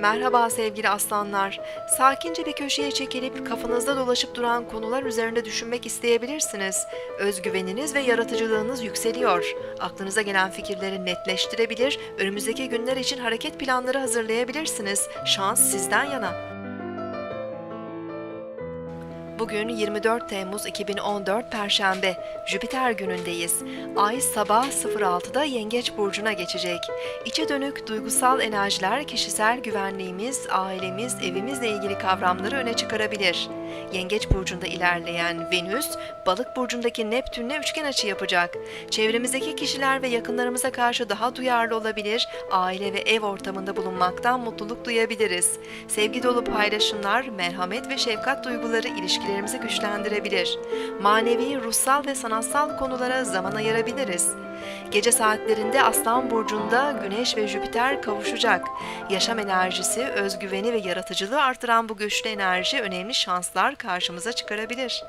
Merhaba sevgili aslanlar. Sakince bir köşeye çekilip kafanızda dolaşıp duran konular üzerinde düşünmek isteyebilirsiniz. Özgüveniniz ve yaratıcılığınız yükseliyor. Aklınıza gelen fikirleri netleştirebilir, önümüzdeki günler için hareket planları hazırlayabilirsiniz. Şans sizden yana. Bugün 24 Temmuz 2014 Perşembe, Jüpiter günündeyiz. Ay sabah 06'da Yengeç burcuna geçecek. İçe dönük duygusal enerjiler kişisel güvenliğimiz, ailemiz, evimizle ilgili kavramları öne çıkarabilir. Yengeç burcunda ilerleyen Venüs, Balık burcundaki Neptünle üçgen açı yapacak. Çevremizdeki kişiler ve yakınlarımıza karşı daha duyarlı olabilir, aile ve ev ortamında bulunmaktan mutluluk duyabiliriz. Sevgi dolu paylaşımlar, merhamet ve şefkat duyguları ilişkilerimizi güçlendirebilir. Manevi, ruhsal ve sanatsal konulara zaman ayırabiliriz. Gece saatlerinde Aslan burcunda Güneş ve Jüpiter kavuşacak. Yaşam enerjisi, özgüveni ve yaratıcılığı artıran bu güçlü enerji önemli şanslar karşımıza çıkarabilir.